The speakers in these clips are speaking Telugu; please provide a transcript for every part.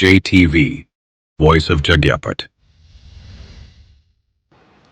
JTV, Voice of Jagyapat.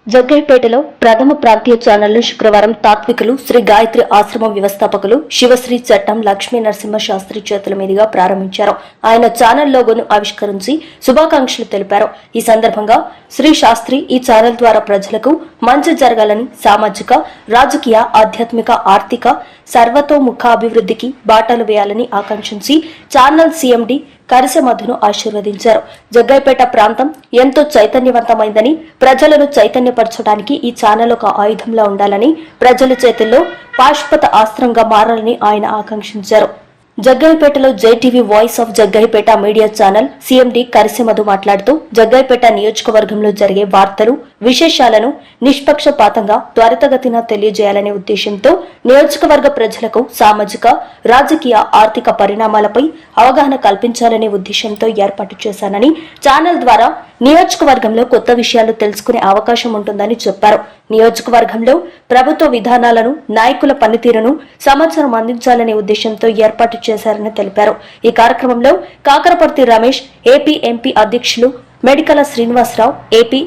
జగ్గైపేటలో ప్రథమ ప్రాంతీయ ఛానల్లో శుక్రవారం తాత్వికులు శ్రీ గాయత్రి ఆశ్రమం వ్యవస్థాపకులు శివశ్రీ చట్టం లక్ష్మీ నరసింహ శాస్త్రి చేతుల మీదుగా ప్రారంభించారు ఆయన ఛానల్ లోగోను ఆవిష్కరించి శుభాకాంక్షలు తెలిపారు ఈ సందర్భంగా శ్రీ శాస్త్రి ఈ ఛానల్ ద్వారా ప్రజలకు మంచి జరగాలని సామాజిక రాజకీయ ఆధ్యాత్మిక ఆర్థిక సర్వతోముఖ అభివృద్ధికి బాటలు వేయాలని ఆకాంక్షించి ఛానల్ సీఎండి కరిసె మధును ఆశీర్వదించారు. జగ్గైపేట ప్రాంతం ఎంతో చైతన్యవంతమైందని ప్రజలను చైతన్యపరచడానికి ఈ ఛానల్ ఒక ఆయుధంలా ఉండాలని ప్రజల చేతుల్లో పాశ్వత ఆస్త్రంగా మారాలని ఆయన ఆకాంక్షించారు. జగ్గైపేటలో Jai TV voice of Jaggaiahpet media channel CMD Karisimadhu మాట్లాడుతూ జగ్గైపేట నియోజకవర్గంలో జరిగే వార్తలు విశేషాలను నిష్పక్షపాతంగా త్వరితగతిన తెలియజేయాలనే ఉద్దేశంతో నియోజకవర్గ ప్రజలకు సామాజిక రాజకీయ ఆర్థిక పరిణామాలపై అవగాహన కల్పించాలనే ఉద్దేశంతో ఏర్పాటు చేశానని ఛానల్ ద్వారా నియోజకవర్గంలో కొత్త విషయాలు తెలుసుకునే అవకాశం ఉంటుందని చెప్పారు. నియోజకవర్గంలో ప్రభుత్వ విధానాలను నాయకుల పనితీరును సమాచారం అందించాలనే ఉద్దేశంతో ఏర్పాటు చేశారని తెలిపారు. ఈ కార్యక్రమంలో కాకరపర్తి రమేష్ ఏపీ ఎంపీ అధ్యక్షులు మెడికల శ్రీనివాసరావు ఏపీ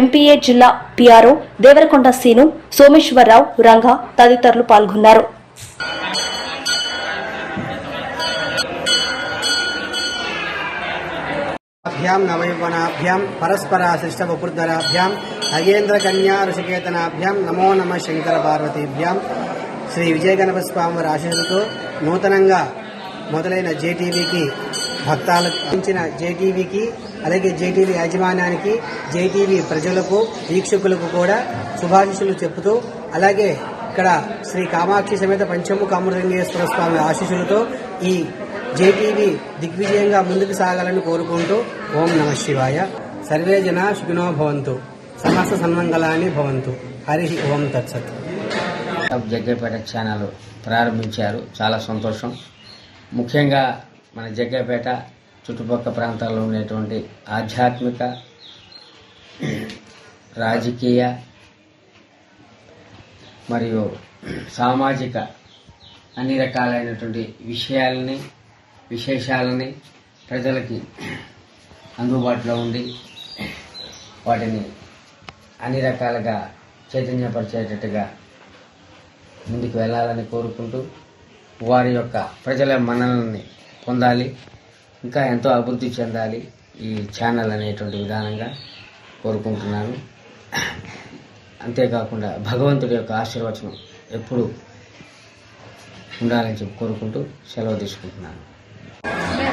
ఎంపీఏ జిల్లా పిఆర్ఓ దేవరకొండ సీను సోమేశ్వరరావు రంగ తదితరులు పాల్గొన్నారు. అభ్యాం నవయవనాభ్యాం పరస్పరాశిష్టవపుర్ధరాభ్యాం నగేంద్ర కన్యా ఋషికేతనాభ్యాం నమో నమ శంకర పార్వతీభ్యాం. శ్రీ విజయ గణపతి స్వామి వారి ఆశీస్సులతో నూతనంగా మొదలైన జేటీవీకి భక్తాలకు ఇచ్చిన జేటీవీకి అలాగే జేటీవీ యాజమాన్యానికి జేటీవీ ప్రజలకు వీక్షకులకు కూడా శుభాశీస్సులు చెబుతూ అలాగే ఇక్కడ శ్రీ కామాక్షి సమేత పంచముఖ అమృతంగేశ్వర స్వామి ఆశీస్సులతో ఈ జేటీవీ దిగ్విజయంగా ముందుకు సాగాలని కోరుకుంటూ ఓం నమ శివాయ. సర్వే జన సుఖినో భవంతు. సమస్త సన్మంగళాన్ని భవంతు. హరి ఓం తత్సత్. జగ్గపేట ఛానల్ ప్రారంభించారు. చాలా సంతోషం. ముఖ్యంగా మన జగ్గపేట చుట్టుపక్కల ప్రాంతాల్లో ఉండేటువంటి ఆధ్యాత్మిక రాజకీయ మరియు సామాజిక అన్ని రకాలైనటువంటి విషయాలని విశేషాలని ప్రజలకి అందుబాటులో ఉండి వాటిని అన్ని రకాలుగా చైతన్యపరిచేటట్టుగా ముందుకు వెళ్ళాలని కోరుకుంటూ వారి యొక్క ప్రజల మన్ననల్ని పొందాలి ఇంకా ఎంతో అభివృద్ధి చెందాలి ఈ ఛానల్ అనేటువంటి విధానంగా కోరుకుంటున్నాను. అంతేకాకుండా భగవంతుడి యొక్క ఆశీర్వచనం ఎప్పుడు ఉండాలని చెప్పి కోరుకుంటూ సెలవు తీసుకుంటున్నాను.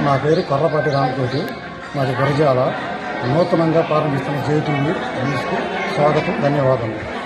నా పేరు కొర్రపాటి రామకోటి. మాది గురజాల. నూతనంగా ప్రారంభిస్తున్న జేటీవీ న్యూస్కు స్వాగతం ధన్యవాదాలు